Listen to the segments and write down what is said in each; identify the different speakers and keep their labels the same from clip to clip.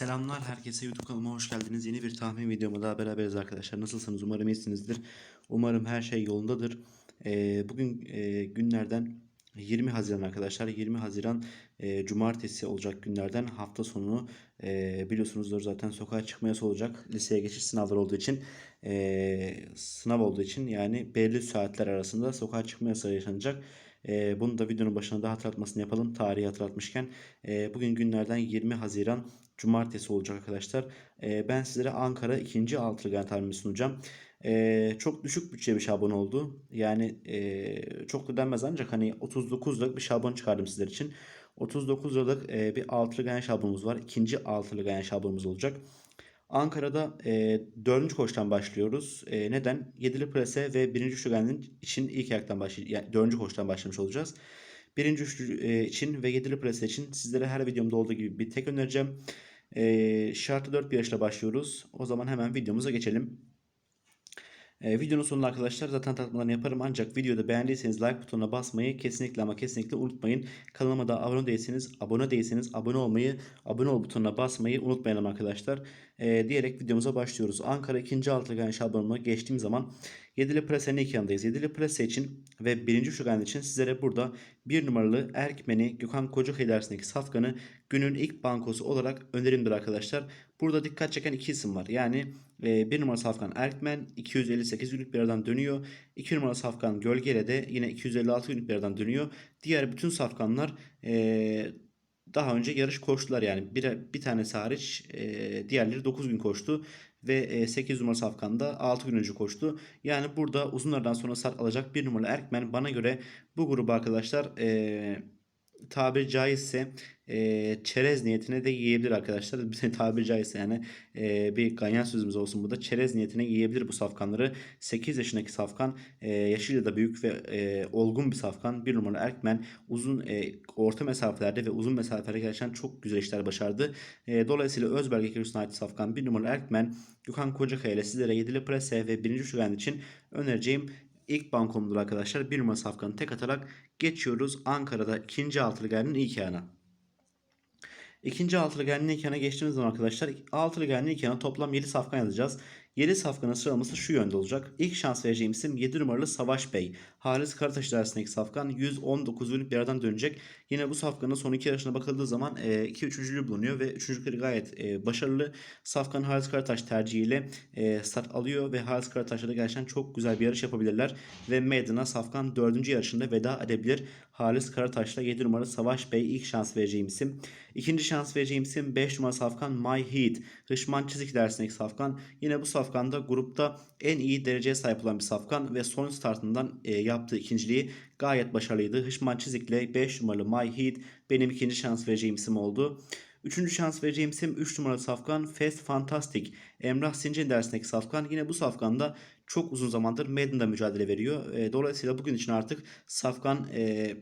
Speaker 1: Selamlar herkese YouTube kanalıma hoş geldiniz. Yeni bir tahmin videoma daha beraberiz arkadaşlar. Nasılsınız? Umarım iyisinizdir. Umarım her şey yolundadır. Ee, bugün e, günlerden 20 Haziran arkadaşlar. 20 Haziran e, Cumartesi olacak günlerden hafta sonu e, biliyorsunuzdur zaten sokağa çıkma yasağı olacak. Liseye geçiş sınavları olduğu için e, sınav olduğu için yani belli saatler arasında sokağa çıkma yasağı yaşanacak. E, bunu da videonun başına da hatırlatmasını yapalım. Tarihi hatırlatmışken. E, bugün günlerden 20 Haziran Cumartesi olacak arkadaşlar. E, ben sizlere Ankara 2. altılı gen tahmini sunacağım. E, çok düşük bütçe bir şablon oldu. Yani e, çok da denmez ancak hani 39 liralık bir şablon çıkardım sizler için. 39 liralık e, bir altılı gen şablonumuz var. İkinci altılı gen şablonumuz olacak. Ankara'da e, 4. koştan başlıyoruz. E, neden? 7'li plase ve 1. üçlügenin için ilk ayaktan başlayacağız. Yani 4. koştan başlamış olacağız. 1. üçlü e, için ve 7'li plase için sizlere her videomda olduğu gibi bir tek önereceğim. E, şartlı 4 bir yarışla başlıyoruz. O zaman hemen videomuza geçelim. E, videonun sonunda arkadaşlar zaten tanıtmalarını yaparım ancak videoda beğendiyseniz like butonuna basmayı kesinlikle ama kesinlikle unutmayın. Kanalıma da abone değilseniz abone değilseniz abone olmayı abone ol butonuna basmayı unutmayalım arkadaşlar. E, diyerek videomuza başlıyoruz. Ankara 2. altılı gen şablonuna geçtiğim zaman 7'li plasenin ilk yanındayız. 7'li plase için ve 1. şugan için sizlere burada 1 numaralı Erkmen'i Gökhan Kocakaya dersindeki safkanı günün ilk bankosu olarak önerimdir arkadaşlar. Burada dikkat çeken iki isim var. Yani e, 1 numara safkan Erkmen 258 günlük bir yerden dönüyor. 2 numara safkan Gölgele de yine 256 günlük bir yerden dönüyor. Diğer bütün safkanlar e, daha önce yarış koştular yani bir, bir tanesi hariç e, diğerleri 9 gün koştu ve e, 8 numara safkanda 6 gün önce koştu. Yani burada uzunlardan sonra start alacak bir numaralı Erkmen bana göre bu grubu arkadaşlar e, tabiri caizse e, çerez niyetine de yiyebilir arkadaşlar. Bir tabiri caizse yani e, bir ganyan sözümüz olsun burada. Çerez niyetine yiyebilir bu safkanları. 8 yaşındaki safkan e, yaşıyla da büyük ve e, olgun bir safkan. Bir numaralı Erkmen uzun e, orta mesafelerde ve uzun mesafelerde gerçekten çok güzel işler başardı. E, dolayısıyla Özberg Ekürüsü'ne ait safkan bir numaralı Erkmen Gökhan Kocakaya ile sizlere 7'li prese ve 1. şugan için önereceğim ilk bankomdur arkadaşlar. Bir numara safkanı tek atarak geçiyoruz. Ankara'da ikinci altılı gelinin ilk ayağına. İkinci altılı gelinin ilk ayağına geçtiğimiz zaman arkadaşlar altılı gelinin ilk ayağına toplam 7 safkan yazacağız. 7 safkanın sıralaması şu yönde olacak. İlk şans vereceğim isim 7 numaralı Savaş Bey. Halis Karataş dersindeki safkan 119 günlük bir yerden dönecek. Yine bu safkanın son iki yarışına bakıldığı zaman 2 e, üçüncülüğü bulunuyor ve üçüncülükleri gayet e, başarılı. Safkan Halis Karataş tercihiyle e, start alıyor ve Halis Karataş'la da gerçekten çok güzel bir yarış yapabilirler. Ve Maiden'a Safkan 4. yarışında veda edebilir. Halis Karataş'la 7 numaralı Savaş Bey ilk şans vereceğim isim. İkinci şans vereceğim isim 5 numaralı Safkan My Heat. Hışman Çizik dersindeki Safkan. Yine bu Safkan da grupta en iyi dereceye sahip olan bir Safkan ve son startından e, yaptığı ikinciliği gayet başarılıydı. Hışman Çizik'le 5 numaralı My Heat benim ikinci şans vereceğim isim oldu. Üçüncü şans vereceğim isim 3 numaralı safkan Fast Fantastic. Emrah Sincan dersindeki safkan. Yine bu safkanda çok uzun zamandır Maiden'da mücadele veriyor. E, dolayısıyla bugün için artık safkan e,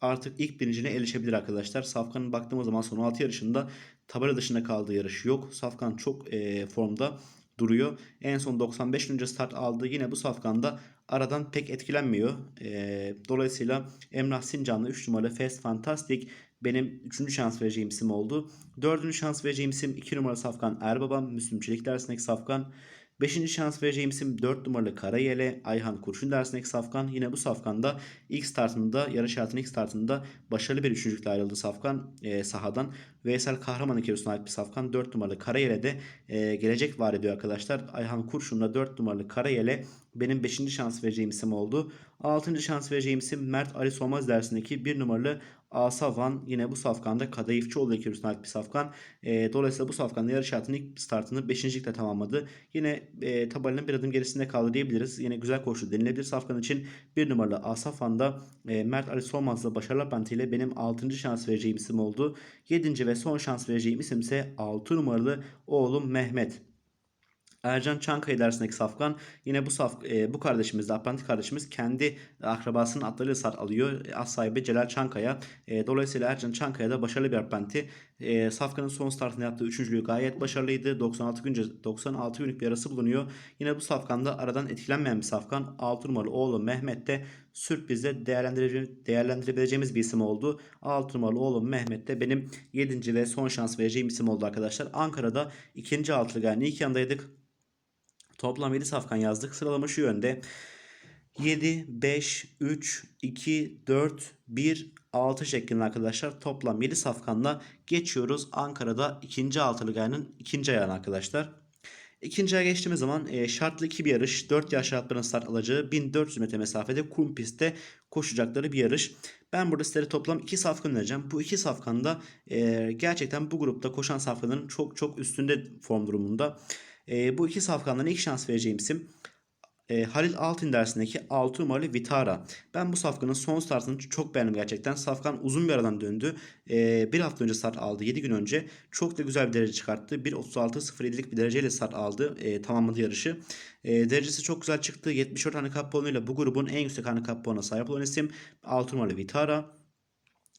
Speaker 1: artık ilk birincine erişebilir arkadaşlar. Safkan'ın baktığımız zaman son 6 yarışında tabela dışında kaldığı yarış yok. Safkan çok e, formda duruyor. En son 95 gün önce start aldı. Yine bu safkanda aradan pek etkilenmiyor. E, dolayısıyla Emrah Sincan'la 3 numaralı Fast Fantastic benim 3. şans vereceğim isim oldu. 4. şans vereceğim isim 2 numaralı Safkan Erbabam. Müslüm Çelik dersindeki Safkan. 5. şans vereceğim isim 4 numaralı Karayele Ayhan Kurşun dersindeki Safkan. Yine bu Safkan'da ilk startında yarış hayatının ilk startında başarılı bir üçüncülükle ayrıldı Safkan e, sahadan. Veysel Kahraman kilosuna ait bir Safkan 4 numaralı Karayele'de e, gelecek var ediyor arkadaşlar. Ayhan Kurşun'la 4 numaralı Karayele benim 5. şans vereceğim isim oldu. 6. şans vereceğim isim Mert Ali Solmaz dersindeki 1 numaralı Asavan yine bu safkanda Kadayıfçıoğlu ekürüsüne ait bir safkan. E, dolayısıyla bu safkanda yarış hayatının ilk startını 5. ligde tamamladı. Yine e, tabelanın bir adım gerisinde kaldı diyebiliriz. Yine güzel koştu denilebilir safkan için. 1 numaralı Asafan'da e, Mert Ali Solmaz'la başarılı bentiyle benim 6. şans vereceğim isim oldu. 7. ve son şans vereceğim isim ise 6 numaralı oğlum Mehmet. Ercan Çankaya dersindeki Safkan yine bu saf e, bu kardeşimiz de Atlantik kardeşimiz kendi akrabasının atlarıyla start alıyor. As sahibi Celal Çankaya. E, dolayısıyla Ercan Çankaya da başarılı bir Atlantik. E, Safkan'ın son startında yaptığı üçüncülüğü gayet başarılıydı. 96 günce 96 günlük bir arası bulunuyor. Yine bu Safkan'da aradan etkilenmeyen bir Safkan. 6 numaralı oğlu Mehmet de sürprizle değerlendirebileceğimiz, değerlendirebileceğimiz bir isim oldu. 6 numaralı oğlum Mehmet de benim 7. ve son şans vereceğim isim oldu arkadaşlar. Ankara'da ikinci altılı gani ilk yandaydık. Toplam 7 safkan yazdık. Sıralama şu yönde. 7, 5, 3, 2, 4, 1, 6 şeklinde arkadaşlar. Toplam 7 safkanla geçiyoruz. Ankara'da ikinci altılı gayanın ikinci ayağına arkadaşlar. İkinci aya geçtiğimiz zaman e, şartlı iki bir yarış. 4 yaş atların start alacağı 1400 metre mesafede kum pistte koşacakları bir yarış. Ben burada sizlere toplam 2 safkan önereceğim. Bu iki safkanda e, gerçekten bu grupta koşan safkanların çok çok üstünde form durumunda. E, bu iki safkandan ilk şans vereceğim isim e, Halil Altın dersindeki 6 numaralı Vitara. Ben bu safkanın son startını çok beğendim gerçekten. Safkan uzun bir aradan döndü. E, bir hafta önce start aldı. 7 gün önce. Çok da güzel bir derece çıkarttı. 1.36.07'lik bir dereceyle start aldı. E, tamamladı yarışı. E, derecesi çok güzel çıktı. 74 handikap puanıyla bu grubun en yüksek handikap puanına sahip olan isim 6 numaralı Vitara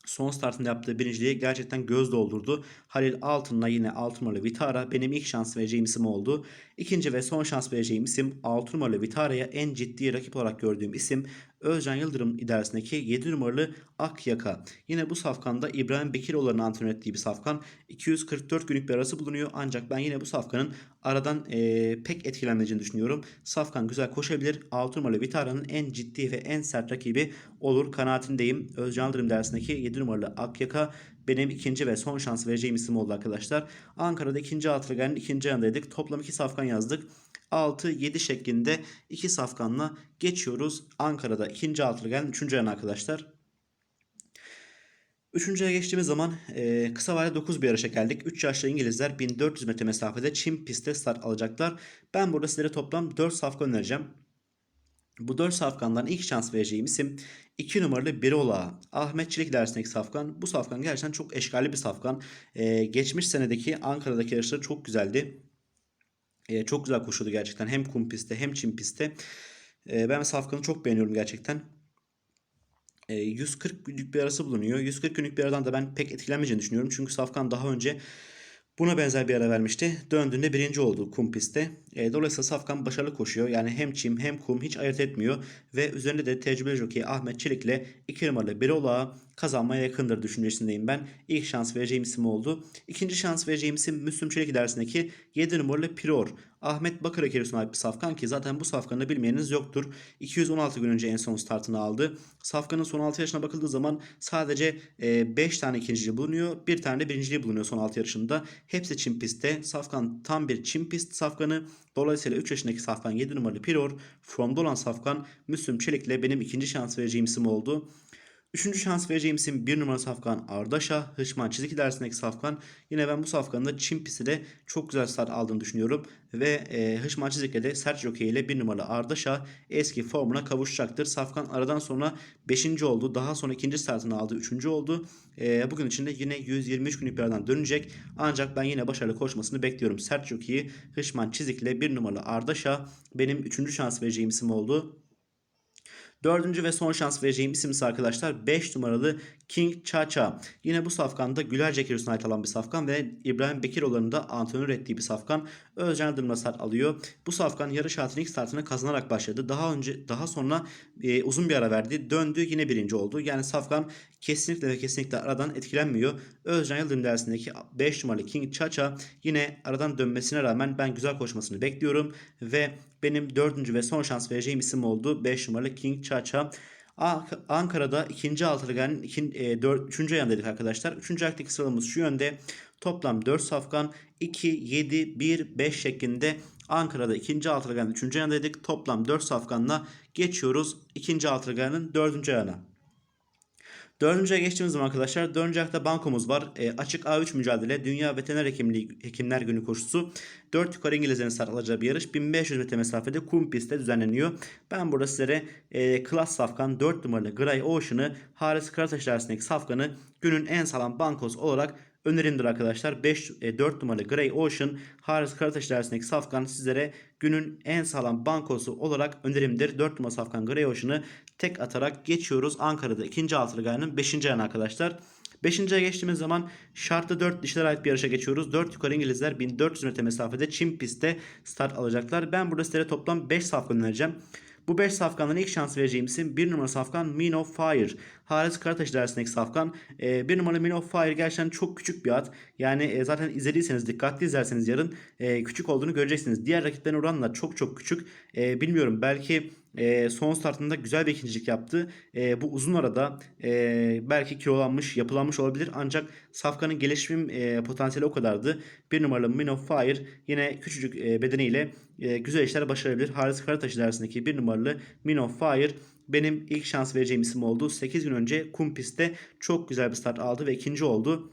Speaker 1: son startında yaptığı birinciliği gerçekten göz doldurdu. Halil Altın'la yine 6 numaralı Vitara benim ilk şans vereceğim isim oldu. İkinci ve son şans vereceğim isim 6 numaralı Vitara'ya en ciddi rakip olarak gördüğüm isim Özcan Yıldırım idaresindeki 7 numaralı Akyaka. Yine bu safkanda İbrahim Bekiroğlu'nun antrenör ettiği bir safkan. 244 günlük bir arası bulunuyor ancak ben yine bu safkanın aradan e, pek etkilenmeyeceğini düşünüyorum. Safkan güzel koşabilir. 6 numaralı Vitara'nın en ciddi ve en sert rakibi olur kanaatindeyim. Özcan Yıldırım dersindeki 7 numaralı Akyaka benim ikinci ve son şans vereceğim isim oldu arkadaşlar. Ankara'da ikinci Altırgan'ın ikinci yanındaydık. Toplam iki safkan yazdık. 6-7 şeklinde iki safkanla geçiyoruz. Ankara'da ikinci Altırgan, üçüncü yan arkadaşlar. Üçüncüye geçtiğimiz zaman e, kısa vadede 9 bir yarışa geldik. 3 yaşlı İngilizler 1400 metre mesafede Çin pistte start alacaklar. Ben burada sizlere toplam 4 safkan önereceğim. Bu 4 safkandan ilk şans vereceğim isim 2 numaralı Birola. Ahmet Çelik dersindeki safkan. Bu safkan gerçekten çok eşkalli bir safkan. Ee, geçmiş senedeki Ankara'daki yarışları çok güzeldi. Ee, çok güzel koşuyordu gerçekten. Hem kum pistte hem çim pistte. Ee, ben safkanı çok beğeniyorum gerçekten. Ee, 140 günlük bir arası bulunuyor. 140 günlük bir aradan da ben pek etkilenmeyeceğini düşünüyorum. Çünkü safkan daha önce Buna benzer bir ara vermişti. Döndüğünde birinci oldu kum pistte. E, dolayısıyla Safkan başarılı koşuyor. Yani hem çim hem kum hiç ayırt etmiyor. Ve üzerinde de tecrübeli jockey Ahmet Çelik ile 2 numaralı Birola kazanmaya yakındır düşüncesindeyim ben. İlk şans vereceğim isim oldu. İkinci şans vereceğim isim Müslüm Çelik dersindeki 7 numaralı Piror. Ahmet Bakır Ekeros'una ait bir safkan ki zaten bu safkanı bilmeyeniniz yoktur. 216 gün önce en son startını aldı. Safkanın son 6 yaşına bakıldığı zaman sadece 5 e, tane ikinciliği bulunuyor. Bir tane de birinciliği bulunuyor son 6 yarışında. Hepsi çim pistte. Safkan tam bir çim pist safkanı. Dolayısıyla 3 yaşındaki safkan 7 numaralı Piror. Formda olan safkan Müslüm Çelik ile benim ikinci şans vereceğim isim oldu. Üçüncü şans vereceğim isim bir numara safkan Ardaşa. Hışman çizgi dersindeki safkan. Yine ben bu safkanın da Çin de çok güzel start aldığını düşünüyorum. Ve e, Hışman çizikle de sert jockey ile bir numara Ardaşa eski formuna kavuşacaktır. Safkan aradan sonra 5. oldu. Daha sonra ikinci startını aldı. 3. oldu. E, bugün içinde yine 123 günlük bir aradan dönecek. Ancak ben yine başarılı koşmasını bekliyorum. Sert jockey'i Hışman çizikle bir numara Ardaşa benim üçüncü şans vereceğim isim oldu. Dördüncü ve son şans vereceğim isim ise arkadaşlar 5 numaralı King Chacha. Yine bu safkanda Güler Cekirus'una ait olan bir safkan ve İbrahim Bekiroğlu'nun da antrenör ettiği bir safkan. Özcan Yıldırım'la start alıyor. Bu safkan yarış hayatının ilk startını kazanarak başladı. Daha önce daha sonra e, uzun bir ara verdi. Döndü yine birinci oldu. Yani safkan kesinlikle ve kesinlikle aradan etkilenmiyor. Özcan Yıldırım dersindeki 5 numaralı King Chacha yine aradan dönmesine rağmen ben güzel koşmasını bekliyorum ve benim dördüncü ve son şans vereceğim isim oldu. 5 numaralı King Chacha. Ankara'da ikinci altırganın e, dört, üçüncü ayağındaydık arkadaşlar. Üçüncü ayaktaki sıralamız şu yönde. Toplam 4 safkan 2, 7, 1, 5 şeklinde Ankara'da ikinci altırganın üçüncü ayağındaydık. Toplam 4 safkanla geçiyoruz ikinci altırganın dördüncü ayağına. Dördüncüye geçtiğimiz zaman arkadaşlar dördüncü ayakta bankomuz var. E, açık A3 mücadele Dünya Veteriner Hekimliği, Hekimler Günü koşusu. 4 yukarı İngilizlerin start alacağı bir yarış. 1500 metre mesafede kum pistte düzenleniyor. Ben burada sizlere e, Klas Safkan 4 numaralı Grey Ocean'ı Haris Karataş dersindeki Safkan'ı günün en sağlam bankos olarak önerimdir arkadaşlar. 5 e, 4 numaralı Grey Ocean Haris Karataş dersindeki safkan sizlere günün en sağlam bankosu olarak önerimdir. 4 numaralı safkan Grey Ocean'ı tek atarak geçiyoruz. Ankara'da ikinci altılı gayanın 5. ayağına arkadaşlar. 5. geçtiğimiz zaman şartlı 4 dişlere ait bir yarışa geçiyoruz. 4 yukarı İngilizler 1400 metre mesafede Çin pistte start alacaklar. Ben burada sizlere toplam 5 safkan önereceğim. Bu 5 safkandan ilk şans vereceğim isim 1 numara safkan Min of Fire. Haris Karataş dersindeki safkan. 1 numara Min of Fire gerçekten çok küçük bir at. Yani e, zaten izlediyseniz dikkatli izlerseniz yarın e, küçük olduğunu göreceksiniz. Diğer rakiplerine oranla çok çok küçük. E, bilmiyorum belki e, son startında güzel bir ikincilik yaptı. E, bu uzun arada e, belki kilolanmış, yapılanmış olabilir. Ancak Safkan'ın gelişim e, potansiyeli o kadardı. Bir numaralı Min Fire yine küçücük e, bedeniyle e, güzel işler başarabilir. Haris Karataş dersindeki bir numaralı Min Fire benim ilk şans vereceğim isim oldu. 8 gün önce kum pistte çok güzel bir start aldı ve ikinci oldu.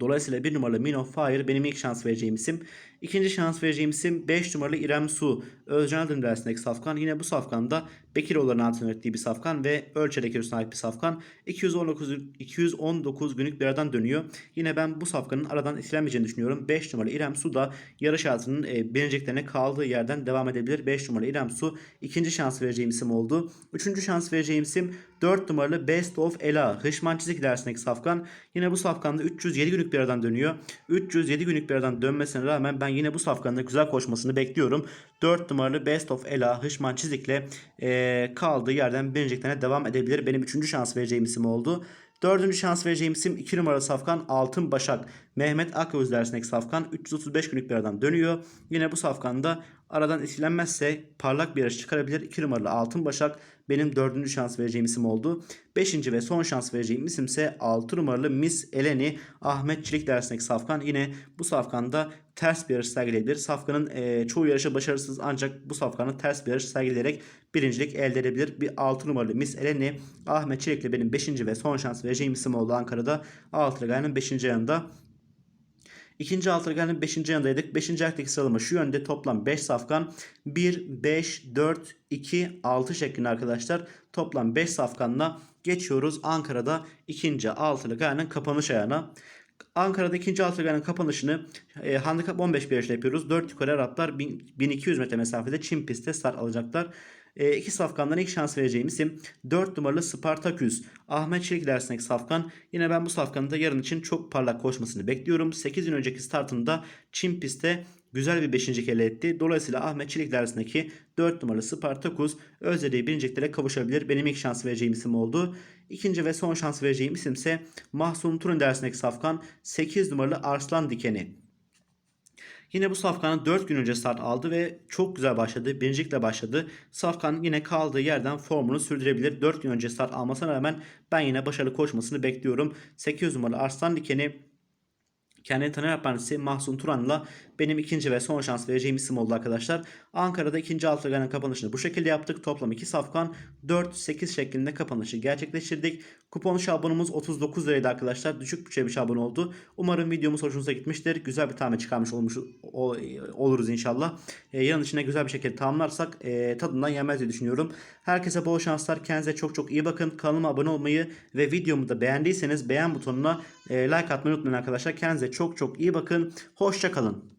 Speaker 1: Dolayısıyla bir numaralı Min of Fire benim ilk şans vereceğim isim. İkinci şans vereceğim isim 5 numaralı İrem Su. Özcan Aydın dersindeki safkan. Yine bu safkanda Bekiroğlu'nun antrenör ettiği bir safkan ve ölçede kilosu sahip bir safkan. 219, 219 günlük bir aradan dönüyor. Yine ben bu safkanın aradan etkilenmeyeceğini düşünüyorum. 5 numaralı İrem Su da yarış hayatının e, birinciliklerine kaldığı yerden devam edebilir. 5 numaralı İrem Su ikinci şans vereceğim isim oldu. Üçüncü şans vereceğim isim 4 numaralı Best of Ela. Hışman Çizik dersindeki safkan. Yine bu safkanda 307 günlük bir aradan dönüyor. 307 günlük bir aradan dönmesine rağmen ben yine bu safkanda güzel koşmasını bekliyorum. 4 numaralı Best of Ela Hışman Çizik'le e, kaldığı yerden birinciliklerine devam edebilir. Benim 3. şans vereceğim isim oldu. Dördüncü şans vereceğim isim 2 numaralı safkan Altın Başak. Mehmet Akyavuz dersindeki safkan 335 günlük bir aradan dönüyor. Yine bu safkanda aradan etkilenmezse parlak bir yarış çıkarabilir. 2 numaralı Altın Başak benim dördüncü şans vereceğim isim oldu. Beşinci ve son şans vereceğim isim ise 6 numaralı Miss Eleni Ahmet Çelik dersindeki safkan. Yine bu safkanda ters bir yarış sergileyebilir. Safkanın e, çoğu yarışa başarısız ancak bu safkanın ters bir yarış sergileyerek birincilik elde edebilir. Bir 6 numaralı Miss Eleni Ahmet Çelik'le benim 5. ve son şans vereceğim isim oldu Ankara'da. Altıgay'ın 5. yanında. İkinci Altıgay'ın 5. yanındaydık. 5. ayaktaki sıralama şu yönde toplam 5 safkan. 1, 5, 4, 2, 6 şeklinde arkadaşlar. Toplam 5 safkanla geçiyoruz Ankara'da ikinci altılı gayenin kapanış ayağına. Ankara'da ikinci altılı gayenin kapanışını e, handikap 15 bir yapıyoruz. 4 yukarı Araplar 1200 metre mesafede Çin pistte start alacaklar. E, iki safkandan ilk şans vereceğim isim 4 numaralı Spartaküs. Ahmet Çelik dersindeki safkan. Yine ben bu safkanın da yarın için çok parlak koşmasını bekliyorum. 8 gün önceki startında Çin pistte güzel bir 5. elde etti. Dolayısıyla Ahmet Çelik dersindeki 4 numaralı Spartakus özlediği birinciliklere kavuşabilir. Benim ilk şans vereceğim isim oldu. İkinci ve son şans vereceğim isim ise Mahsun Turun dersindeki safkan 8 numaralı Arslan Dikeni. Yine bu Safkan'ın 4 gün önce start aldı ve çok güzel başladı. Birincilikle başladı. Safkan yine kaldığı yerden formunu sürdürebilir. 4 gün önce start almasına rağmen ben yine başarılı koşmasını bekliyorum. 8 numaralı Arslan Dikeni kendini tanıyan partisi Mahsun Turan'la benim ikinci ve son şans vereceğim isim oldu arkadaşlar. Ankara'da ikinci altıganın kapanışını bu şekilde yaptık. Toplam 2 safkan 4-8 şeklinde kapanışı gerçekleştirdik. Kupon şablonumuz 39 liraydı arkadaşlar. Düşük bütçe bir şablon oldu. Umarım videomuz hoşunuza gitmiştir. Güzel bir tahmin çıkarmış olmuş ol, oluruz inşallah. E, yarın içine güzel bir şekilde tamamlarsak e, tadından yenmez diye düşünüyorum. Herkese bol şanslar. Kendinize çok çok iyi bakın. Kanalıma abone olmayı ve videomu da beğendiyseniz beğen butonuna e, like atmayı unutmayın arkadaşlar. Kendinize çok çok iyi bakın. Hoşça kalın.